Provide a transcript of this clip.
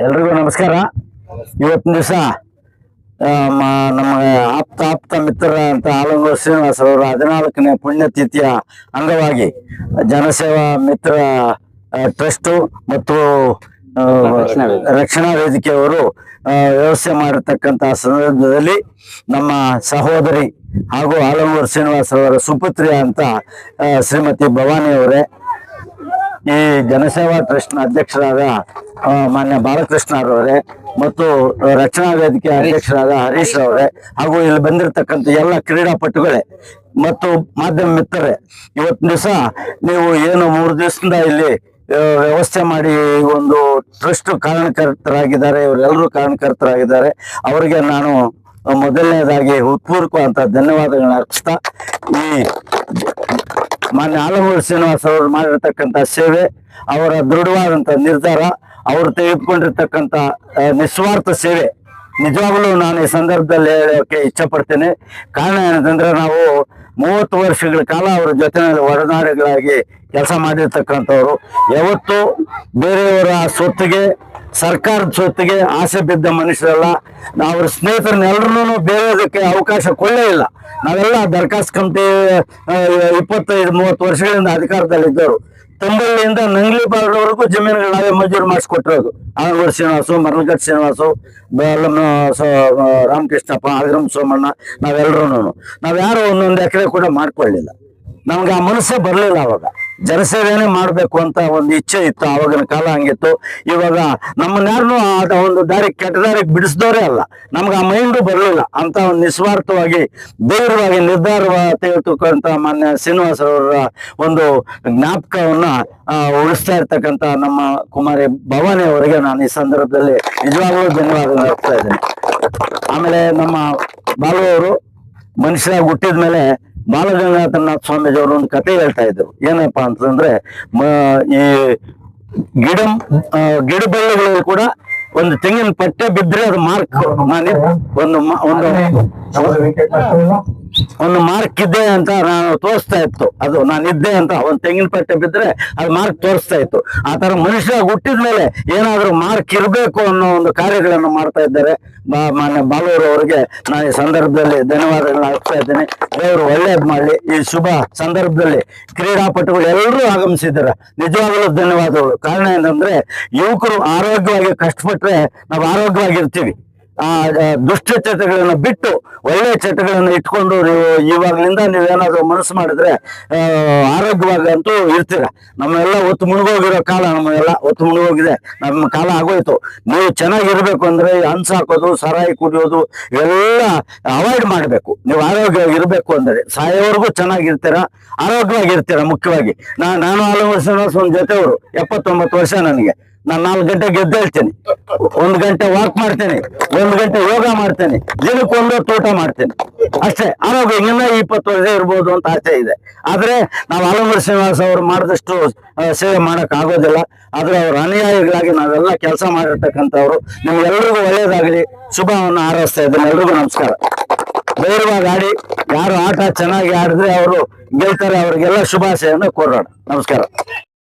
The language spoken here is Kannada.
ಎಲ್ರಿಗೂ ನಮಸ್ಕಾರ. ಇವತ್ತಿನ ದಿವಸ ನಮ್ಮ ಆಪ್ತ ಆಪ್ತ ಮಿತ್ರ ಅಂತ ಆಲಂಗೂರು ಶ್ರೀನಿವಾಸ ಅವರ ಹದಿನಾಲ್ಕನೇ ಪುಣ್ಯತಿಥಿಯ ಅಂಗವಾಗಿ ಜನಸೇವಾ ಮಿತ್ರ ಟ್ರಸ್ಟ್ ಮತ್ತು ರಕ್ಷಣಾ ವೇದಿಕೆಯವರು ವ್ಯವಸ್ಥೆ ಮಾಡಿರ್ತಕ್ಕಂಥ ಸಂದರ್ಭದಲ್ಲಿ ನಮ್ಮ ಸಹೋದರಿ ಹಾಗೂ ಆಲಂಗೂರು ಶ್ರೀನಿವಾಸ ಅವರ ಸುಪುತ್ರಿ ಅಂತ ಶ್ರೀಮತಿ ಭವಾನಿ ಅವರೇ ಈ ಜನಸೇವಾ ಟ್ರಸ್ಟ್ ಅಧ್ಯಕ್ಷರಾದ ಮಾನ್ಯ ಬಾಲಕೃಷ್ಣ ಅವರೇ ಮತ್ತು ರಕ್ಷಣಾ ವೇದಿಕೆ ಅಧ್ಯಕ್ಷರಾದ ಹರೀಶ್ ಅವರೇ ಹಾಗೂ ಇಲ್ಲಿ ಬಂದಿರತಕ್ಕಂತ ಎಲ್ಲ ಕ್ರೀಡಾಪಟುಗಳೇ ಮತ್ತು ಮಾಧ್ಯಮ ಮಿತ್ರರೇ, ಇವತ್ತಿನ ದಿವಸ ನೀವು ಏನು ಮೂರು ದಿವಸದಿಂದ ಇಲ್ಲಿ ವ್ಯವಸ್ಥೆ ಮಾಡಿ ಒಂದು ಟ್ರಸ್ಟ್ ಕಾರಣಕರ್ತರಾಗಿದ್ದಾರೆ ಇವರೆಲ್ಲರೂ ಕಾರಣಕರ್ತರಾಗಿದ್ದಾರೆ ಅವರಿಗೆ ನಾನು ಮೊದಲನೇದಾಗಿ ಹೃತ್ಪೂರ್ವಕವಂತ ಧನ್ಯವಾದಗಳನ್ನ ಅರ್ಪಿಸ್ತಾ ಈ ಮಾನ್ಯ ಆಲಮೂರು ಶ್ರೀನಿವಾಸ ಅವರು ಮಾಡಿರ್ತಕ್ಕಂಥ ಸೇವೆ, ಅವರ ದೃಢವಾದಂತ ನಿರ್ಧಾರ, ಅವರು ತೆಗೆದುಕೊಂಡಿರ್ತಕ್ಕಂಥ ನಿಸ್ವಾರ್ಥ ಸೇವೆ. ನಿಜವಾಗಲೂ ನಾನು ಈ ಸಂದರ್ಭದಲ್ಲಿ ಹೇಳೋಕೆ ಇಚ್ಛಪಡ್ತೇನೆ. ಕಾರಣ ಏನಂತಂದ್ರೆ ನಾವು ಮೂವತ್ತು ವರ್ಷಗಳ ಕಾಲ ಅವರ ಜೊತೆಯಲ್ಲಿ ಒಡನಾಡಿಗಳಾಗಿ ಕೆಲಸ ಮಾಡಿರ್ತಕ್ಕಂಥವ್ರು. ಯಾವತ್ತು ಬೇರೆಯವರ ಸ್ವತ್ತಿಗೆ ಸರ್ಕಾರದ ಜೊತೆಗೆ ಆಸೆ ಬಿದ್ದ ಮನುಷ್ಯರಲ್ಲ. ನಾವು ಅವ್ರ ಸ್ನೇಹಿತರನ್ನೆಲ್ಲರೂ ಬೇರೆಯೋದಕ್ಕೆ ಅವಕಾಶ ಕೊಡಲೇ ಇಲ್ಲ. ನಾವೆಲ್ಲ ದರ್ಖಾಸ್ ಕಮಿಟಿ ಇಪ್ಪತ್ತೈದು, ಮೂವತ್ತು ವರ್ಷಗಳಿಂದ ಅಧಿಕಾರದಲ್ಲಿದ್ದವರು ತಂಬಳ್ಳಿಯಿಂದ ನಂಗ್ಲಿ ಬಾರ್ಡ್ವರೆಗೂ ಜಮೀನುಗಳು ನಾವೇ ಮಂಜೂರು ಮಾಡಿಸ್ಕೊಟ್ಟಿರೋದು. ಆನಗೂರು ಶ್ರೀನಿವಾಸು ಮರಳಗಟ್ಟ ಶ್ರೀನಿವಾಸು ಬೆಲ್ಲಮ್ಮ ರಾಮಕೃಷ್ಣಪ್ಪ ಆಗರಂ ಸೋಮಣ್ಣ ನಾವೆಲ್ಲರೂ ನಾವ್ಯಾರು ಒಂದೊಂದು ಎಕರೆ ಕೂಡ ಮಾಡ್ಕೊಳ್ಳಿಲ್ಲ. ನಮ್ಗೆ ಆ ಮನಸ್ಸೇ ಬರಲಿಲ್ಲ ಅವಾಗ. ಜನಸೇವೆನೇ ಮಾಡಬೇಕು ಅಂತ ಒಂದು ಇಚ್ಛೆ ಇತ್ತು ಆವಾಗಿನ ಕಾಲ ಹಂಗಿತ್ತು. ಇವಾಗ ನಮ್ಮನ್ಯಾರನ್ನು ಆ ಒಂದು ದಾರಿ, ಕೆಟ್ಟ ದಾರಿ ಬಿಡಿಸಿದವರೇ ಅಲ್ಲ. ನಮ್ಗೆ ಆ ಮೈಂಡು ಬರಲಿಲ್ಲ. ಅಂತ ಒಂದು ನಿಸ್ವಾರ್ಥವಾಗಿ, ಧೈರ್ಯವಾಗಿ ನಿರ್ಧಾರ ತೆಗೆದುಕೊಂತ ಮಾನ್ಯ ಶ್ರೀನಿವಾಸ ಅವರ ಒಂದು ಜ್ಞಾಪಕವನ್ನ ಉಳಿಸ್ತಾ ಇರ್ತಕ್ಕಂತ ನಮ್ಮ ಕುಮಾರಿ ಭವಾನಿ ಅವರಿಗೆ ನಾನು ಈ ಸಂದರ್ಭದಲ್ಲಿ ನಿಜವಾಗ್ಲೂ ಧನ್ಯವಾದ ಅರ್ಪಿಸ್ತಾ ಇದ್ದೀನಿ. ಆಮೇಲೆ ನಮ್ಮ ಬಾಲು ಅವರು ಮನುಷ್ಯ ಹುಟ್ಟಿದ ಬಾಲಗಂಗಾಧರನಾಥ ಸ್ವಾಮೀಜಿಯವರು ಒಂದು ಕತೆ ಹೇಳ್ತಾ ಇದ್ರು. ಏನಪ್ಪಾ ಅಂತಂದ್ರೆ ಈ ಗಿಡ ಆ, ಗಿಡ ಬಳ್ಳಿಗಳಲ್ಲಿ ಕೂಡ ಒಂದು ತೆಂಗಿನ ಪಟ್ಟೆ ಬಿದ್ರೆ ಅದು ಮಾರ್ಕ್ ಒಂದು ಒಂದು ಒಂದು ಮಾರ್ಕ್ ಇದೆ ಅಂತ ನಾನು ತೋರಿಸ್ತಾ ಇತ್ತು. ಅದು ನಾನು ಇದ್ದೆ ಅಂತ ಒಂದು ತೆಂಗಿನ ಪಟ್ಟೆ ಬಿದ್ರೆ ಅದು ಮಾರ್ಕ್ ತೋರಿಸ್ತಾ ಇತ್ತು. ಆ ತರ ಮನುಷ್ಯ ಹುಟ್ಟಿದ್ಮೇಲೆ ಮೇಲೆ ಏನಾದ್ರೂ ಮಾರ್ಕ್ ಇರಬೇಕು ಅನ್ನೋ ಒಂದು ಕಾರ್ಯಗಳನ್ನು ಮಾಡ್ತಾ ಇದ್ದಾರೆ. ಬಾ- ಮಾನ್ಯ ಬಾಲೂರು ಅವರಿಗೆ ನಾನು ಈ ಸಂದರ್ಭದಲ್ಲಿ ಧನ್ಯವಾದಗಳನ್ನ ಹಾಕ್ತಾ ಇದ್ದೇನೆ. ದೇವರು ಒಳ್ಳೇದ್ ಮಾಡಲಿ. ಈ ಶುಭ ಸಂದರ್ಭದಲ್ಲಿ ಕ್ರೀಡಾಪಟುಗಳು ಎಲ್ಲರೂ ಆಗಮಿಸಿದ್ದಾರೆ. ನಿಜವಾಗಲೂ ಧನ್ಯವಾದಗಳು. ಕಾರಣ ಏನಂದ್ರೆ ಯುವಕರು ಆರೋಗ್ಯವಾಗಿ ಕಷ್ಟಪಟ್ಟರೆ ನಾವು ಆರೋಗ್ಯವಾಗಿರ್ತೀವಿ. ಆ ದುಷ್ಟ ಚಟಗಳನ್ನ ಬಿಟ್ಟು ಒಳ್ಳೆಯ ಚಟಗಳನ್ನು ಇಟ್ಕೊಂಡು ನೀವು ಇವಾಗಲಿಂದ ನೀವೇನಾದರೂ ಮನಸ್ಸು ಮಾಡಿದ್ರೆ ಆರೋಗ್ಯವಾಗಂತೂ ಇರ್ತೀರ. ನಮ್ಮೆಲ್ಲ ಒತ್ತು ಮುಳುಗೋಗಿರೋ ಕಾಲ ನಮ್ಮೆಲ್ಲ ಒತ್ತು ಮುಳುಗೋಗಿದೆ ನಮ್ಮ ಕಾಲ ಆಗೋಯ್ತು. ನೀವು ಚೆನ್ನಾಗಿರ್ಬೇಕು ಅಂದ್ರೆ ಹನ್ಸ್ ಹಾಕೋದು, ಸರಾಯಿ ಕುಡಿಯೋದು, ಇವೆಲ್ಲ ಅವಾಯ್ಡ್ ಮಾಡಬೇಕು. ನೀವು ಆರೋಗ್ಯವಾಗಿ ಇರಬೇಕು ಅಂದ್ರೆ, ಸಾಯೋವರೆಗೂ ಚೆನ್ನಾಗಿರ್ತೀರ, ಆರೋಗ್ಯವಾಗಿರ್ತೀರ ಮುಖ್ಯವಾಗಿ. ನಾನು ಆಲೋಚನೆ ಒಂದು ಜೊತೆಯವರು, ಎಪ್ಪತ್ತೊಂಬತ್ತು ವರ್ಷ ನನಗೆ. ನಾನು ನಾಲ್ಕು ಗಂಟೆಗೆ ಎದ್ದೇಳ್ತೇನೆ ಒಂದು ಗಂಟೆ ವಾಕ್ ಮಾಡ್ತೇನೆ, ಒಂದು ಗಂಟೆ ಯೋಗ ಮಾಡ್ತೇನೆ, ದಿನಕ್ಕೆ ಒಂದು ತೋಟ ಮಾಡ್ತೇನೆ. ಅಷ್ಟೇ, ಆರೋಗ್ಯ ಇನ್ನೂ ಇಪ್ಪತ್ತು ವರ್ಷ ಇರ್ಬೋದು ಅಂತ ಆಸೆ ಇದೆ. ಆದ್ರೆ ನಾವು ಆಲಮೂರು ಶ್ರೀನಿವಾಸ ಅವರು ಮಾಡಿದಷ್ಟು ಸೇವೆ ಮಾಡಕ್ ಆಗೋದಿಲ್ಲ. ಆದ್ರೆ ಅವ್ರ ಅನುಯಾಯಿಗಳಾಗಿ ನಾವೆಲ್ಲ ಕೆಲಸ ಮಾಡಿರ್ತಕ್ಕಂಥವ್ರು. ನಿಮ್ಗೆಲ್ರಿಗೂ ಒಳ್ಳೇದಾಗಲಿ. ಶುಭವನ್ನು ಹಾರೈಸ್ತಾ ಇದ್ದೇನೆ. ಎಲ್ರಿಗೂ ನಮಸ್ಕಾರ. ಧೈರ್ಯವಾಗಿ ಆಡಿ ಯಾರು ಆಟ ಚೆನ್ನಾಗಿ ಆಡಿದ್ರೆ ಅವರು ಗೆಲ್ತಾರೆ. ಅವ್ರಿಗೆಲ್ಲ ಶುಭಾಶಯವನ್ನು ಕೋರೋಣ. ನಮಸ್ಕಾರ.